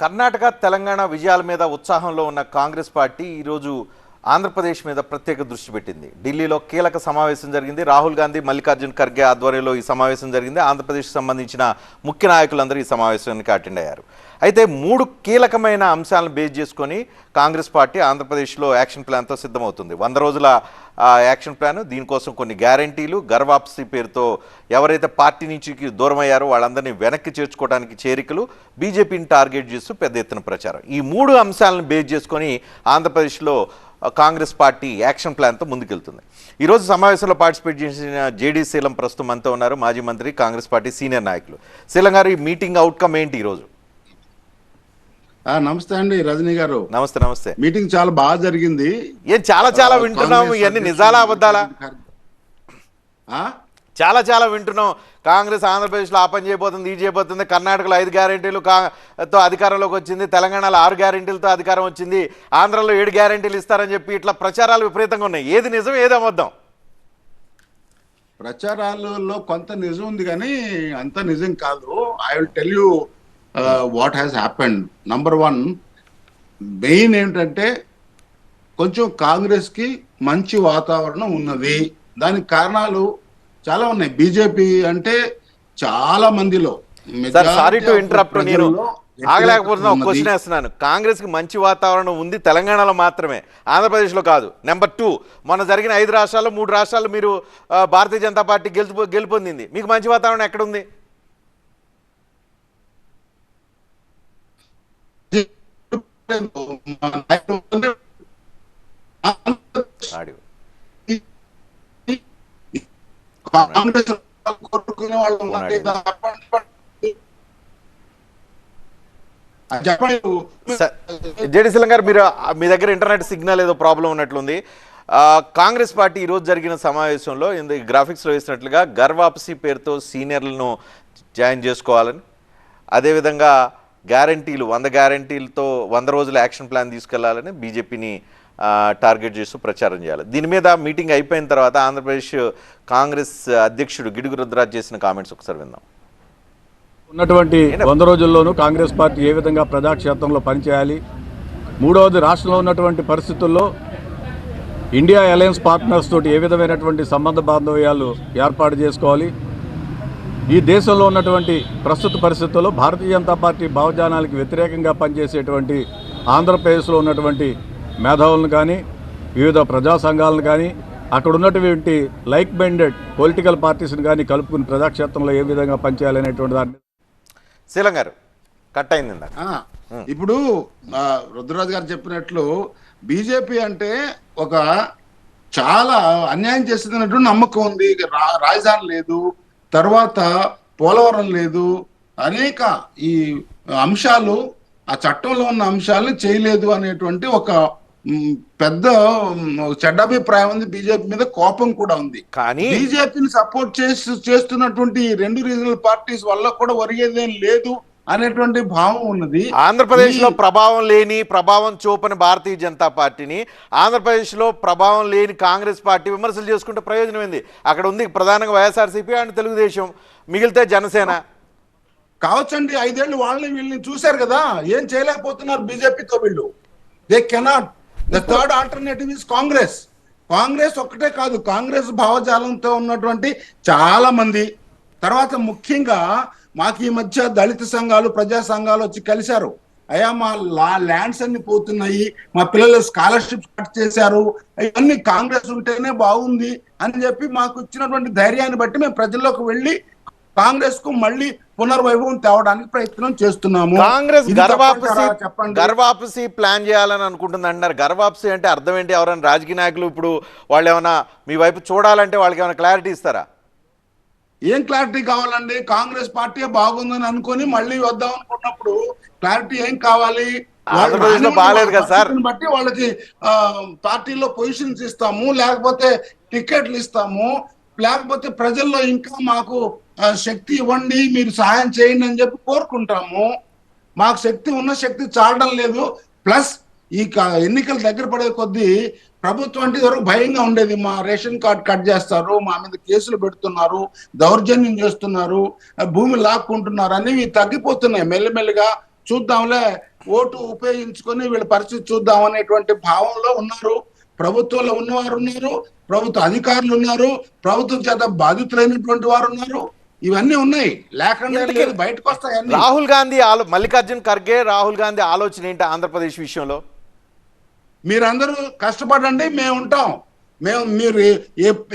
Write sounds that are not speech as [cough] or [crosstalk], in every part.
కర్ణాటక తెలంగాణ విజయాల మీద ఉత్సాహంలో ఉన్న కాంగ్రెస్ పార్టీ ఈరోజు ఆంధ్రప్రదేశ్ మీద ప్రత్యేక దృష్టి పెట్టింది. ఢిల్లీలో కీలక సమావేశం జరిగింది. రాహుల్ గాంధీ మల్లికార్జున్ ఖర్గే ఆధ్వర్యంలో ఈ సమావేశం జరిగింది. ఆంధ్రప్రదేశ్కి సంబంధించిన ముఖ్య నాయకులందరూ ఈ సమావేశానికి అటెండ్ అయ్యారు. అయితే మూడు కీలకమైన అంశాలను బేస్ చేసుకొని కాంగ్రెస్ పార్టీ ఆంధ్రప్రదేశ్లో యాక్షన్ ప్లాన్తో సిద్ధమవుతుంది. వంద రోజుల యాక్షన్ ప్లాన్ దీనికోసం కొన్ని గ్యారంటీలు గర్వాప్సీ పేరుతో ఎవరైతే పార్టీ నుంచి దూరం అయ్యారో వాళ్ళందరినీ వెనక్కి చేర్చుకోవడానికి చేరికలు బీజేపీని టార్గెట్ చేస్తూ పెద్ద ఎత్తున ప్రచారం. ఈ మూడు అంశాలను బేస్ చేసుకొని ఆంధ్రప్రదేశ్లో కాంగ్రెస్ పార్టీ యాక్షన్ ప్లాన్తో ముందుకెళ్తుంది. ఈరోజు సమావేశంలో పార్టిసిపేట్ చేసిన జేడీ శీలం ప్రస్తుతం మనతో ఉన్నారు. మాజీ మంత్రి కాంగ్రెస్ పార్టీ సీనియర్ నాయకులు. శీలం గారు ఈ మీటింగ్ అవుట్కమ్ ఏంటి ఈరోజు? నమస్తే అండి రజనీ గారు. నమస్తే నమస్తే. మీటింగ్ చాలా బాగా జరిగింది. ఏం చాలా చాలా వింటున్నాము ఇవన్నీ నిజాలా అబద్ధాలా? చాలా చాలా వింటున్నాం. కాంగ్రెస్ ఆంధ్రప్రదేశ్లో ఆ పని చేయబోతుంది ఇది చేయబోతుంది. కర్ణాటకలో ఐదు గ్యారెంటీలు కా తో అధికారంలోకి వచ్చింది. తెలంగాణలో ఆరు గ్యారెంటీలతో అధికారం వచ్చింది. ఆంధ్రలో ఏడు గ్యారెంటీలు ఇస్తారని చెప్పి ఇట్లా ప్రచారాలు విపరీతంగా ఉన్నాయి. ఏది నిజం ఏది అబద్ధం? ప్రచారాలలో కొంత నిజం ఉంది కానీ అంత నిజం కాదు. I will tell you what has happened number one main ఏంటంటే కొంచెం కాంగ్రెస్కి మంచి వాతావరణం ఉన్నది. దానికి కారణాలు చాలా ఉన్నాయి. బీజేపీ అంటే చాలా మందిలో. సార్ టు ఇంటరప్ట్ నేను. ఆగలేకపోతున్నా ఒక. క్వశ్చన్ వేస్తున్నాను. కాంగ్రెస్కి మంచి వాతావరణం ఉంది తెలంగాణలో మాత్రమే. ఆంధ్రప్రదేశ్లో కాదు. నెంబర్ టూ మొన్న జరిగిన ఐదు రాష్ట్రాల్లో మూడు రాష్ట్రాల్లో మీరు భారతీయ జనతా పార్టీ గెలుపు గెలుపొందింది మీకు మంచి వాతావరణం ఎక్కడుంది? ఆడియో కాంగ్రెస్ కోరుకునే వాళ్ళు ఉన్నారంటే చెప్పండి, చెప్పండి. ఆ, చెప్పండి. సార్, జేడీ శిలం గారు మీరు మీ దగ్గర ఇంటర్నెట్ సిగ్నల్ ఏదో ప్రాబ్లం ఉన్నట్లుంది. ఆ, కాంగ్రెస్ పార్టీ ఈరోజు జరిగిన సమావేశంలో ఇందు గ్రాఫిక్స్లో వేసినట్లుగా గర్వాపసి పేరుతో సీనియర్లను జాయిన్ చేసుకోవాలని అదేవిధంగా గ్యారంటీలు వంద గ్యారంటీలతో వంద రోజుల యాక్షన్ ప్లాన్ తీసుకెళ్ళాలని బీజేపీని టార్గెట్ చేస్తూ ప్రచారం చేయాలి. దీని మీద మీటింగ్ అయిపోయిన తర్వాత ఆంధ్రప్రదేశ్ కాంగ్రెస్ అధ్యక్షుడు గిడుగు రుద్రాజ్ చేసిన కామెంట్స్ ఒకసారి విందాం. ఉన్నటువంటి వంద రోజుల్లోనూ కాంగ్రెస్ పార్టీ ఏ విధంగా ప్రజాక్షేత్రంలో పనిచేయాలి? మూడవది రాష్ట్రంలో ఉన్నటువంటి పరిస్థితుల్లో ఇండియా అలయన్స్ పార్ట్నర్స్ తోటి ఏ విధమైనటువంటి సంబంధ బాంధవ్యాలు ఏర్పాటు చేసుకోవాలి? ఈ దేశంలో ఉన్నటువంటి ప్రస్తుత పరిస్థితుల్లో భారతీయ జనతా పార్టీ భావజానాలకు వ్యతిరేకంగా పనిచేసేటువంటి ఆంధ్రప్రదేశ్లో ఉన్నటువంటి మేధావులను కానీ వివిధ ప్రజా సంఘాలను కానీ అక్కడ ఉన్నటువంటి లైక్ మైండెడ్ పొలిటికల్ పార్టీస్ని కానీ కలుపుకుని ప్రజాక్షేత్రంలో ఏ విధంగా పనిచేయాలనేటువంటి దాని మీద. శీలం గారు కట్ అయింది ఇప్పుడు రుద్రరాజు గారు చెప్పినట్లు బీజేపీ అంటే ఒక చాలా అన్యాయం చేస్తున్నట్టు నమ్మకం ఉంది. రా- రాజధాని లేదు తర్వాత పోలవరం లేదు అనేక ఈ అంశాలు ఆ చట్టంలో ఉన్న అంశాలను చేయలేదు అనేటువంటి ఒక పెద్ద చెడ్డాభిప్రాయం ఉంది. బీజేపీ మీద కోపం కూడా ఉంది. కానీ బీజేపీని సపోర్ట్ చేస్తూ చేస్తున్నటువంటి రెండు రీజనల్ పార్టీస్ వల్ల కూడా ఒరిగేదేం లేదు అనేటువంటి భావం ఉన్నది. ఆంధ్రప్రదేశ్లో ప్రభావం లేని ప్రభావం చూపని భారతీయ జనతా పార్టీని ఆంధ్రప్రదేశ్లో ప్రభావం లేని కాంగ్రెస్ పార్టీ విమర్శలు చేసుకుంటే ప్రయోజనం ఏంది? అక్కడ ఉంది ప్రధానంగా వైఎస్ఆర్సీపీ అండ్ తెలుగుదేశం. మిగిలితే జనసేన. కావచ్చండి. ఐదేళ్ళు వాళ్ళని వీళ్ళని చూశారు కదా. ఏం చేయలేకపోతున్నారు బీజేపీతో వీళ్ళు. They cannot the third alternative is Congress Congress ఒక్కటే కాదు కాంగ్రెస్ భావజాలంతో ఉన్నటువంటి చాలా మంది తర్వాత ముఖ్యంగా మాకు ఈ మధ్య దళిత సంఘాలు ప్రజా సంఘాలు వచ్చి కలిశారు. అయ్యా మా లా ల్యాండ్స్ అన్ని పోతున్నాయి మా పిల్లలు స్కాలర్షిప్ కట్ చేశారు ఇవన్నీ కాంగ్రెస్ ఉంటేనే బాగుంది అని చెప్పి మాకు ఇచ్చినటువంటి ధైర్యాన్ని బట్టి మేము ప్రజల్లోకి వెళ్ళి కాంగ్రెస్కు మళ్ళీ పునర్వైభవం తేవడానికి ప్రయత్నం చేస్తున్నాము. కాంగ్రెస్ గర్వాపసి? చెప్పండి. గర్వాపసి ప్లాన్ చేయాలని అనుకుంటుంది అంటున్నారు. గర్వాపసి అంటే అర్థం ఏంటి? ఎవరైనా రాజకీయ నాయకులు ఇప్పుడు వాళ్ళు ఏమైనా మీ వైపు చూడాలంటే వాళ్ళకి ఏమైనా క్లారిటీ ఇస్తారా? ఏం క్లారిటీ కావాలండి? కాంగ్రెస్ పార్టీ బాగుందని అనుకొని మళ్ళీ వద్దాం అనుకున్నప్పుడు క్లారిటీ ఏం కావాలి? బాగాలేదు కదా సార్? బట్టి వాళ్ళకి పార్టీలో పొజిషన్స్ ఇస్తాము లేకపోతే టికెట్లు ఇస్తాము. లేకపోతే ప్రజల్లో ఇంకా మాకు శక్తి ఇవ్వండి మీరు సహాయం చేయండి అని చెప్పి కోరుకుంటాము. మాకు శక్తి ఉన్న శక్తి చాలడం లేదు. ప్లస్ ఈ క- ఎన్నికలు దగ్గర పడే కొద్దీ ప్రభుత్వం అంటే వరకు భయంగా ఉండేది. మా రేషన్ కార్డ్ కట్ చేస్తారు మా మీద కేసులు పెడుతున్నారు దౌర్జన్యం చేస్తున్నారు భూమి లాక్కుంటున్నారు అనేవి తగ్గిపోతున్నాయి. మెల్లిమెల్లిగా చూద్దాంలే ఓటు ఉపయోగించుకొని వీళ్ళ పరిస్థితి చూద్దాం అనేటువంటి భావంలో ఉన్నారు. ప్రభుత్వంలో ఉన్నవారు ఉన్నారు ప్రభుత్వ అధికారులు ఉన్నారు ప్రభుత్వం చేత బాధితులైనటువంటి వారు ఉన్నారు. ఇవన్నీ ఉన్నాయి. లేకుండా బయటకు వస్తాయి రాహుల్ గాంధీ ఆలో మల్లికార్జున్ ఖర్గే రాహుల్ గాంధీ ఆలోచన ఏంటి ఆంధ్రప్రదేశ్ విషయంలో? మీరందరూ కష్టపడండి మేము ఉంటాం. మేము మీరు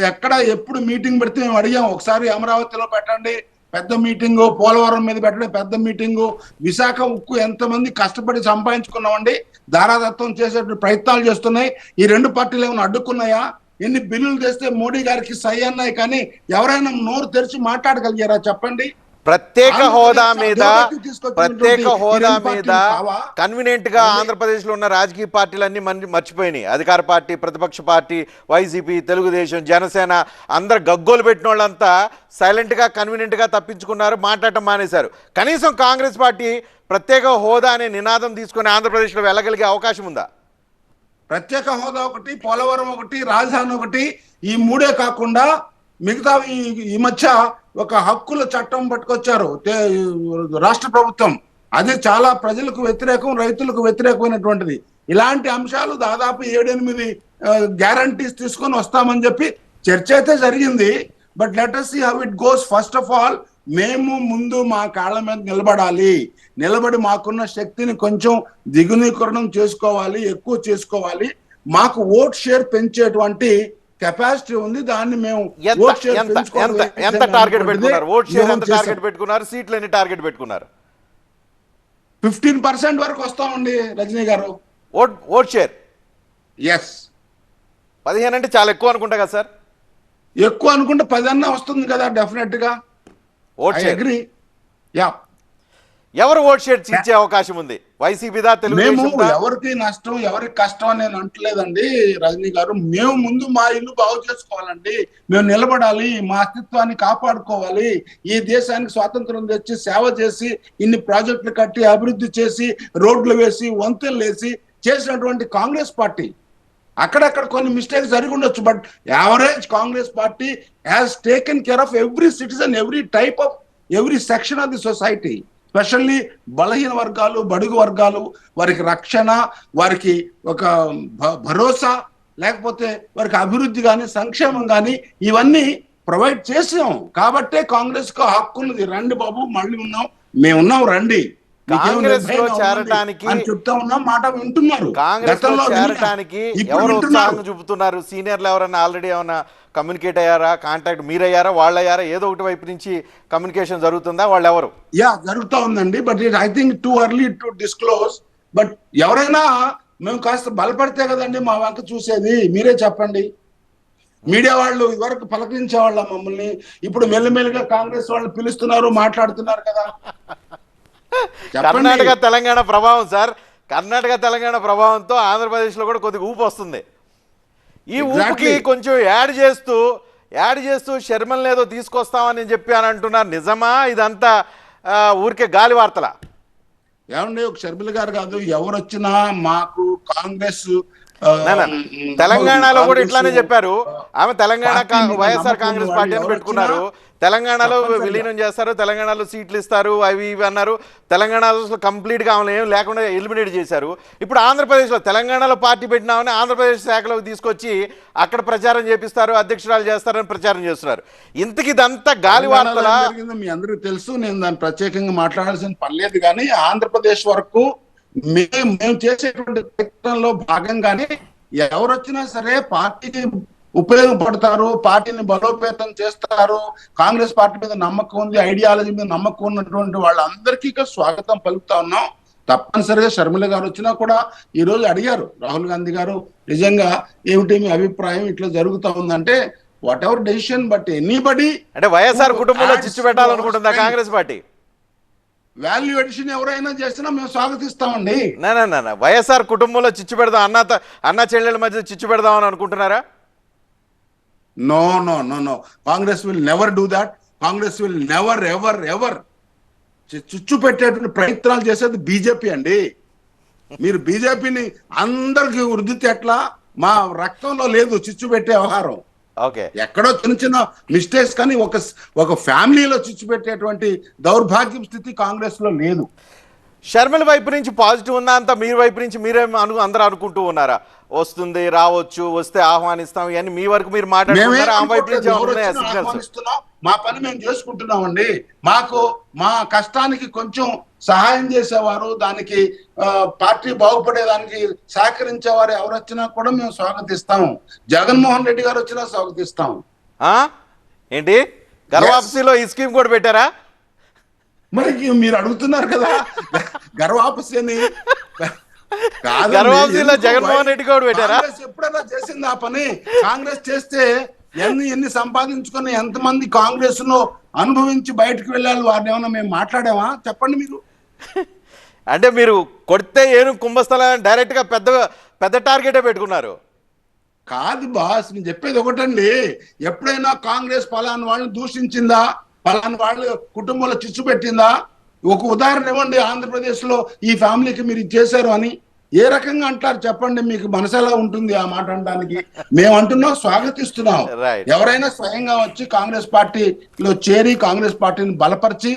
ఎక్కడ ఎప్పుడు మీటింగ్ పెడితే మేము అడిగాం. ఒకసారి అమరావతిలో పెట్టండి. పెద్ద మీటింగు పోలవరం మీద పెట్టడం పెద్ద మీటింగు విశాఖ ఉక్కు ఎంతమంది కష్టపడి సంపాదించుకున్నామండి దారాదత్తం చేసేటువంటి ప్రయత్నాలు చేస్తున్నాయి. ఈ రెండు పార్టీలు ఏమైనా అడ్డుకున్నాయా? ఎన్ని బిల్లులు తెస్తే మోడీ గారికి సై అన్నాయి కానీ ఎవరైనా నోరు తెరిచి మాట్లాడగలిగారా? చెప్పండి. ప్రత్యేక ఆంధ్రప్రదేశ్ హోదా మీద ప్రత్యేక హోదా మీద? కన్వీనియంట్గా ఆంధ్రప్రదేశ్లో ఉన్న రాజకీయ పార్టీలన్నీ మన మర్చిపోయినాయి. అధికార పార్టీ ప్రతిపక్ష పార్టీ వైసీపీ తెలుగుదేశం జనసేన అందరు గగ్గోలు పెట్టిన వాళ్ళంతా సైలెంట్గా కన్వీనియంట్గా తప్పించుకున్నారు మాట్లాడటం మానేశారు. కనీసం కాంగ్రెస్ పార్టీ ప్రత్యేక హోదా అనే నినాదం తీసుకుని ఆంధ్రప్రదేశ్లో వెళ్ళగలిగే అవకాశం ఉందా? ప్రత్యేక హోదా ఒకటి పోలవరం ఒకటి రాజధాని ఒకటి ఈ మూడే కాకుండా మిగతా ఈ మధ్య ఒక హక్కుల చట్టం పట్టుకొచ్చారు. రాష్ట్ర ప్రభుత్వం. అది చాలా ప్రజలకు వ్యతిరేకం రైతులకు వ్యతిరేకమైనటువంటిది. ఇలాంటి అంశాలు దాదాపు ఏడెనిమిది గ్యారంటీస్ తీసుకొని వస్తామని చెప్పి చర్చ అయితే జరిగింది. But let us how it goes first of all మేము ముందు మా కాళ్ళ మీద నిలబడాలి. నిలబడి మాకున్న శక్తిని కొంచెం దిగునీకరణం చేసుకోవాలి ఎక్కువ చేసుకోవాలి. మాకు ఓట్ షేర్ పెంచేటువంటి కెపాసిటీ ఉంది దాన్ని మేము ఎంత టార్గెట్ పెట్టుకున్నారు? ఓట్ షేర్ ఎంత. టార్గెట్ పెట్టుకున్నారు? సీట్లు ఎన్ని టార్గెట్ పెట్టుకున్నారు? ఫిఫ్టీన్ పర్సెంట్ వరకు వస్తామండి రజనీ గారు. ఓట్ ఓట్ షేర్ ఎస్ పదిహేను అంటే చాలా ఎక్కువ అనుకుంటా కదా సార్. ఎక్కువ అనుకుంటే పది అన్న వస్తుంది కదా డెఫినెట్గా. ఓట్ అగ్రి యా ఎవరు ఓట్ షేర్ ఇచ్చే అవకాశం ఉంది? వైసీపీదా మేము తెలుగుదేశం ఎవరికి నష్టం ఎవరికి కష్టం అని నేను అంటలేదండి రజనీ గారు. మేము ముందు మా ఇల్లు బాగు చేసుకోవాలండి. మేము నిలబడాలి మా అస్తిత్వాన్ని కాపాడుకోవాలి. ఈ దేశానికి స్వాతంత్రం తెచ్చి సేవ చేసి ఇన్ని ప్రాజెక్టులు కట్టి అభివృద్ధి చేసి రోడ్లు వేసి వంతెనలు వేసి చేసినటువంటి కాంగ్రెస్ పార్టీ. అక్కడక్కడ కొన్ని మిస్టేక్స్ జరిగి ఉండొచ్చు but average Congress party has taken care of every citizen every type of every section of the society specially బలహీన వర్గాలు బడుగు వర్గాలు వారికి రక్షణ వారికి ఒక భరోసా లేకపోతే వారికి అభివృద్ధి కానీ సంక్షేమం కానీ ఇవన్నీ ప్రొవైడ్ చేసాం. కాబట్టే కాంగ్రెస్కు హక్కు ఉన్నది రండి బాబు మళ్ళీ ఉన్నాం. మేము ఉన్నాం రండి. కాంగ్రెస్లో అని చెప్తా ఉన్నాం మాట వింటున్నారు. కాంగ్రెస్లో ఇప్పుడు ఎవరు. ఉత్సాహం చూపుతున్నారు? సీనియర్లు ఎవరైనా ఆల్రెడీ ఏమైనా కమ్యూనికేట్ అయ్యారా కాంటాక్ట్ మీరయ్యారా వాళ్ళు అయ్యారా ఏదో ఒకటి వైపు నుంచి కమ్యూనికేషన్ జరుగుతుందా వాళ్ళు ఎవరు యా జరుగుతా ఉందండి but it I think too early to disclose. But ఎవరైనా మేము కాస్త బలపడితే కదండి మా వంక చూసేది మీరే చెప్పండి. మీడియా వాళ్ళు ఇదివరకు పలకరించే వాళ్ళ మమ్మల్ని ఇప్పుడు మెల్లిమెల్లిగా కాంగ్రెస్ వాళ్ళు పిలుస్తున్నారు మాట్లాడుతున్నారు కదా. కర్ణాటక తెలంగాణ ప్రభావం సార్. కర్ణాటక తెలంగాణ ప్రభావంతో ఆంధ్రప్రదేశ్లో కూడా కొద్దిగా ఊపు వస్తుంది. ఈ ఊపుకి. కొంచెం యాడ్ చేస్తూ యాడ్ చేస్తూ శర్మల్ని ఏదో తీసుకొస్తామని చెప్పి అని అంటున్నారు. నిజమా? ఇదంతా ఊరికే గాలి వార్తలా? ఏమండి ఒక షర్మిల గారు కాదు ఎవరు వచ్చినా మాకు కాంగ్రెస్ తెలంగాణలో కూడా ఇట్లానే చెప్పారు. ఆమె తెలంగాణ వైఎస్ఆర్ కాంగ్రెస్ పార్టీ అని పెట్టుకున్నారు. తెలంగాణలో. విలీనం చేస్తారు తెలంగాణలో సీట్లు ఇస్తారు అవి ఇవి అన్నారు. తెలంగాణలో కంప్లీట్గా ఆమెను ఏం లేకుండా ఎలిమినేట్ చేశారు. ఇప్పుడు ఆంధ్రప్రదేశ్లో తెలంగాణలో పార్టీ పెట్టినామని ఆంధ్రప్రదేశ్ శాఖలోకి తీసుకొచ్చి అక్కడ ప్రచారం చేపిస్తారు అధ్యక్షురాలు చేస్తారని ప్రచారం చేస్తున్నారు. ఇంతకి ఇదంతా గాలి వార్తలా? మీ అందరికీ తెలుసు. నేను దాన్ని ప్రత్యేకంగా మాట్లాడాల్సిన పని లేదు. కానీ ఆంధ్రప్రదేశ్ వరకు మేము మేము చేసేటువంటి ప్రయత్నంలో భాగంగానే ఎవరు వచ్చినా సరే పార్టీకి ఉపయోగపడతారు పార్టీని బలోపేతం చేస్తారు కాంగ్రెస్ పార్టీ మీద నమ్మకం ఉంది ఐడియాలజీ మీద నమ్మకం ఉన్నటువంటి వాళ్ళందరికీ స్వాగతం పలుకుతా ఉన్నాం తప్పనిసరిగా షర్మిల గారు వచ్చినా కూడా ఈ రోజు అడిగారు రాహుల్ గాంధీ గారు నిజంగా ఏమిటి మీ అభిప్రాయం ఇట్లా జరుగుతా ఉందంటే whatever decision but anybody అంటే వైఎస్ఆర్ కుటుంబంలో చిచ్చు పెట్టాలనుకుంటుందా. కాంగ్రెస్ పార్టీ వాల్యూ ఎడిషన్ ఎవరైనా చేసినా మేము స్వాగతిస్తామండి. వైఎస్ఆర్ కుటుంబంలో చిచ్చు పెడదాం అన్న అన్న చెల్లెల మధ్య చిచ్చు పెడదామని అనుకుంటున్నారా? No no no no. Congress will never do that. Congress will never ever ever. చుచ్చు పెట్టేటువంటి ప్రయత్నాలు చేసేది బీజేపీ అండి. మీరు బీజేపీని అందరికి వృద్ధి ఎట్లా? మా రక్తంలో లేదు చిచ్చు పెట్టే వ్యవహారం. ఎక్కడో చిన్న చిన్న మిస్టేక్స్ కానీ ఒక ఒక ఫ్యామిలీలో చిచ్చు పెట్టేటువంటి దౌర్భాగ్యం స్థితి కాంగ్రెస్లో లేదు. షర్మిల వైపు నుంచి పాజిటివ్ ఉందా అంతా? మీ వైపు నుంచి మీరేం అను అందరూ అనుకుంటూ ఉన్నారా? వస్తుంది రావచ్చు వస్తే ఆహ్వానిస్తాం ఇవన్నీ మీ వరకు మీరు మాట్లాడుతున్నారా. మా పని మేము చేసుకుంటున్నామండి. మాకు మా కష్టానికి కొంచెం సహాయం చేసేవారు దానికి పార్టీ బాగుపడేదానికి సహకరించేవారు ఎవరు వచ్చినా కూడా మేము స్వాగతిస్తాం జగన్మోహన్ రెడ్డి గారు వచ్చినా స్వాగతిస్తాం ఆ? ఏంటి గర్వాప్సీలో ఈ స్కీమ్ కూడా పెట్టారా మరి మీరు అడుగుతున్నారు కదా గర్వాపసి అని. గర్వాపసిలో? జగన్మోహన్ రెడ్డి కూడా పెట్టారా? ఎప్పుడైనా చేసింది ఆ పని కాంగ్రెస్ చేస్తే ఎన్ని ఎన్ని సంపాదించుకొని ఎంతమంది కాంగ్రెస్లో అనుభవించి బయటకు వెళ్ళాలి వారిని ఏమన్నా మేము మాట్లాడామా? చెప్పండి మీరు. [laughs] అంటే మీరు కొడితే ఏను కుంభస్థలం డైరెక్ట్గా పెద్ద పెద్ద టార్గెటే పెట్టుకున్నారు. కాదు బాస్ నేను చెప్పేది ఒకటండి. ఎప్పుడైనా కాంగ్రెస్ పలానా వాళ్ళని దూషించిందా? పలానా వాళ్ళ కుటుంబంలో చిచ్చు పెట్టిందా? ఒక ఉదాహరణ ఇవ్వండి ఆంధ్రప్రదేశ్లో ఈ ఫ్యామిలీకి మీరు చేశారు అని. ఏ రకంగా అంటారు చెప్పండి మీకు మనసు ఎలా ఉంటుంది ఆ మాట అనడానికి? మేము అంటున్నాం స్వాగతిస్తున్నాం. ఎవరైనా స్వయంగా వచ్చి కాంగ్రెస్ పార్టీలో చేరి కాంగ్రెస్ పార్టీని బలపరిచి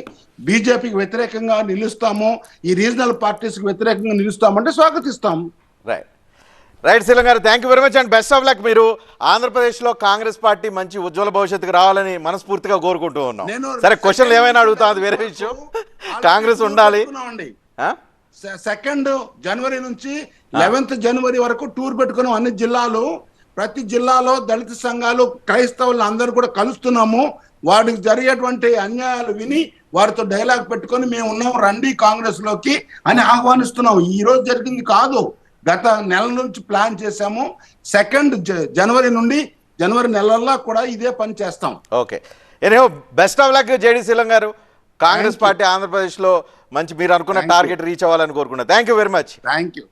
బీజేపీకి వ్యతిరేకంగా నిలుస్తాము ఈ రీజనల్ పార్టీస్కి వ్యతిరేకంగా నిలుస్తామంటే స్వాగతిస్తాం. రైట్ రైట్ శీలం గారు thank you very much and best of luck మీరు ఆంధ్రప్రదేశ్లో కాంగ్రెస్ పార్టీ మంచి ఉజ్వల భవిష్యత్తుకు రావాలని మనస్ఫూర్తిగా కోరుకుంటూ ఉన్నాం. నేను సరే క్వశ్చన్లు ఏమైనా అడుగుతా అది వేరే విషయం. కాంగ్రెస్ ఉండాలి. సెకండ్ జనవరి నుంచి లెవెన్త్ జనవరి వరకు టూర్ పెట్టుకున్నాం అన్ని జిల్లాలు. ప్రతి జిల్లాలో దళిత సంఘాలు క్రైస్తవులు అందరూ కూడా కలుస్తున్నాము. వాడికి జరిగేటువంటి అన్యాయాలు విని వారితో డైలాగ్ పెట్టుకొని మేము ఉన్నాం. రండి కాంగ్రెస్లోకి అని ఆహ్వానిస్తున్నాం. ఈ రోజు జరిగింది కాదు. గత నెల నుంచి ప్లాన్ చేశాము. సెకండ్ జనవరి నుండి జనవరి నెలల్లో కూడా ఇదే పని చేస్తాం. Okay. Best of luck JD Sheelam గారు. కాంగ్రెస్ పార్టీ ఆంధ్రప్రదేశ్లో మంచి మీరు అనుకున్న టార్గెట్ రీచ్ అవ్వాలని కోరుకున్నా. Thank you very much thank you